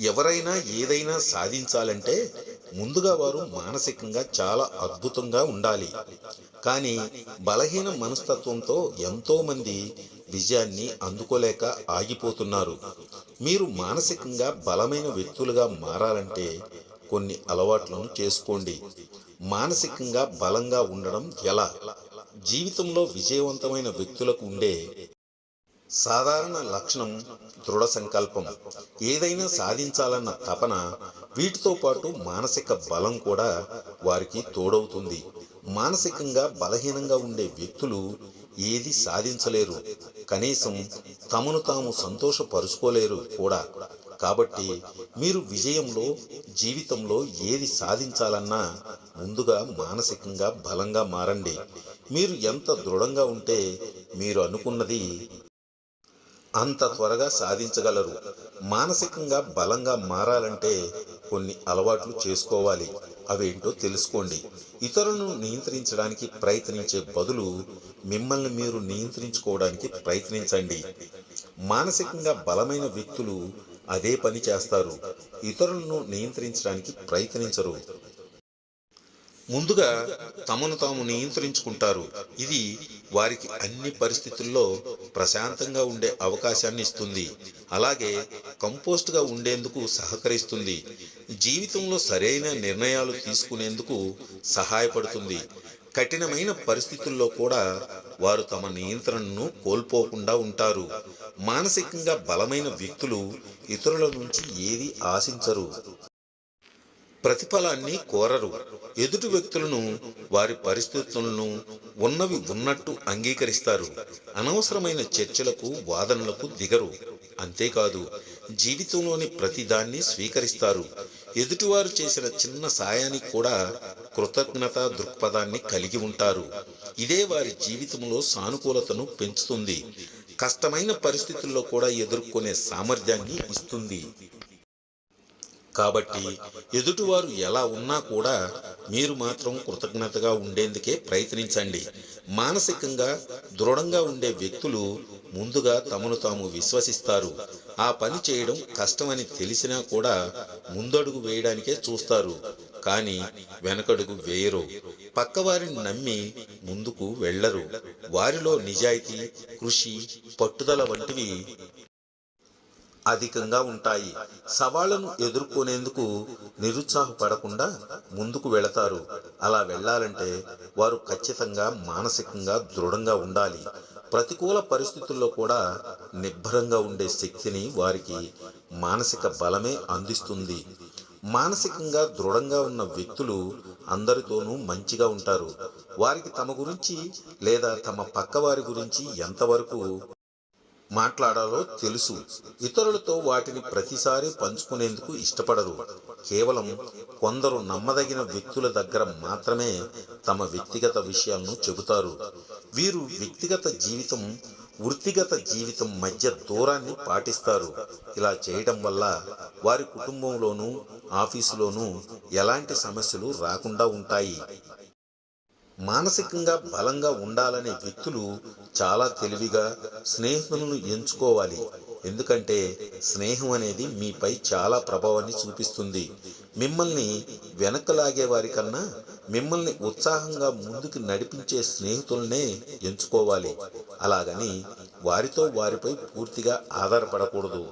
ఎవరైనా ఏదైనా సాధించాలంటే ముందుగా వారు మానసికంగా చాలా అద్భుతంగా ఉండాలి. కానీ బలహీన మనస్తత్వంతో ఎంతోమంది విజయాన్ని అందుకోలేక ఆగిపోతున్నారు. మీరు మానసికంగా బలమైన వ్యక్తులుగా మారాలంటే కొన్ని అలవాట్లను చేసుకోండి. మానసికంగా బలంగా ఉండడం ఎలా? జీవితంలో విజయవంతమైన వ్యక్తులకు ఉండే సాధారణ లక్షణం దృఢ సంకల్పం. ఏదైనా సాధించాలన్న తపన వీటితో పాటు మానసిక బలం కూడా వారికి తోడవుతుంది. మానసికంగా బలహీనంగా ఉండే వ్యక్తులు ఏది సాధించలేరు. కనీసం తమను తాము సంతోషపరుచుకోలేరు కూడా. కాబట్టి మీరు విజయంలో జీవితంలో ఏది సాధించాలన్నా ముందుగా మానసికంగా బలంగా మారండి. మీరు ఎంత దృఢంగా ఉంటే మీరు అనుకున్నది అంత త్వరగా సాధించగలరు. మానసికంగా బలంగా మారాలంటే కొన్ని అలవాట్లు చేసుకోవాలి. అవేంటో తెలుసుకోండి. ఇతరులను నియంత్రించడానికి ప్రయత్నించే బదులు మిమ్మల్ని మీరు నియంత్రించుకోవడానికి ప్రయత్నించండి. మానసికంగా బలమైన వ్యక్తులు అదే పని చేస్తారు. ఇతరులను నియంత్రించడానికి ప్రయత్నించరు. ముందుగా తమను తాము నియంత్రించుకుంటారు. ఇది వారికి అన్ని పరిస్థితుల్లో ప్రశాంతంగా ఉండే అవకాశాన్ని ఇస్తుంది. అలాగే కంపోస్ట్గా ఉండేందుకు సహకరిస్తుంది. జీవితంలో సరైన నిర్ణయాలు తీసుకునేందుకు సహాయపడుతుంది. కఠినమైన పరిస్థితుల్లో కూడా వారు తమ నియంత్రణను కోల్పోకుండా ఉంటారు. మానసికంగా బలమైన వ్యక్తులు ఇతరుల నుంచి ఏది ఆశించరు. ప్రతిఫలాన్ని కోరరు. ఎదుటి వ్యక్తులను వారి పరిస్థితులను ఉన్నవి ఉన్నట్టు అంగీకరిస్తారు. అనవసరమైన చర్చలకు వాదనలకు దిగరు. అంతేకాదు జీవితంలోని ప్రతిదాన్ని స్వీకరిస్తారు. ఎదుటివారు చేసిన చిన్న సాయానికి కూడా కృతజ్ఞత దృక్పథాన్ని కలిగి ఉంటారు. ఇదే వారి జీవితంలో సానుకూలతను పెంచుతుంది. కష్టమైన పరిస్థితుల్లో కూడా ఎదుర్కొనే సామర్థ్యాన్ని ఇస్తుంది. కాబట్టి ఎదుటివారు ఎలా ఉన్నా కూడా మీరు మాత్రం కృతజ్ఞతగా ఉండేందుకే ప్రయత్నించండి. మానసికంగా దృఢంగా ఉండే వ్యక్తులు ముందుగా తమను తాము విశ్వసిస్తారు. ఆ పని చేయడం కష్టమని తెలిసినా కూడా ముందడుగు వేయడానికే చూస్తారు. కానీ వెనకడుగు వేయరు. పక్కవారిని నమ్మి ముందుకు వెళ్ళరు. వారిలో నిజాయితీ కృషి పట్టుదల వంటివి అధికంగా ఉంటాయి. సవాళ్ళను ఎదుర్కొనేందుకు నిరుత్సాహపడకుండా ముందుకు వెళతారు. అలా వెళ్ళాలంటే వారు ఖచ్చితంగా మానసికంగా దృఢంగా ఉండాలి. ప్రతికూల పరిస్థితుల్లో కూడా నిబ్బరంగా ఉండే శక్తిని వారికి మానసిక బలమే అందిస్తుంది. మానసికంగా దృఢంగా ఉన్న వ్యక్తులు అందరితోనూ మంచిగా ఉంటారు. వారికి తమ గురించి లేదా తమ పక్కవారి గురించి ఎంతవరకు మాట్లాడాలో తెలుసు. ఇతరులతో వాటిని ప్రతిసారి పంచుకునేందుకు ఇష్టపడరు. కేవలం కొందరు నమ్మదగిన వ్యక్తుల దగ్గర మాత్రమే తమ వ్యక్తిగత విషయాలను చెబుతారు. వీరు వ్యక్తిగత జీవితం వృత్తిగత జీవితం మధ్య దూరాన్ని పాటిస్తారు. ఇలా చేయడం వల్ల వారి కుటుంబంలోనూ ఆఫీసులోనూ ఎలాంటి సమస్యలు రాకుండా ఉంటాయి. మానసికంగా బలంగా ఉండాలనే వ్యక్తులు చాలా తెలివిగా స్నేహితులను ఎంచుకోవాలి. ఎందుకంటే స్నేహం అనేది మీపై చాలా ప్రభావాన్ని చూపిస్తుంది. మిమ్మల్ని వెనకలాగే వారి కన్నా మిమ్మల్ని ఉత్సాహంగా ముందుకు నడిపించే స్నేహితులనే ఎంచుకోవాలి. అలాగని వారితో వారిపై పూర్తిగా ఆధారపడకూడదు.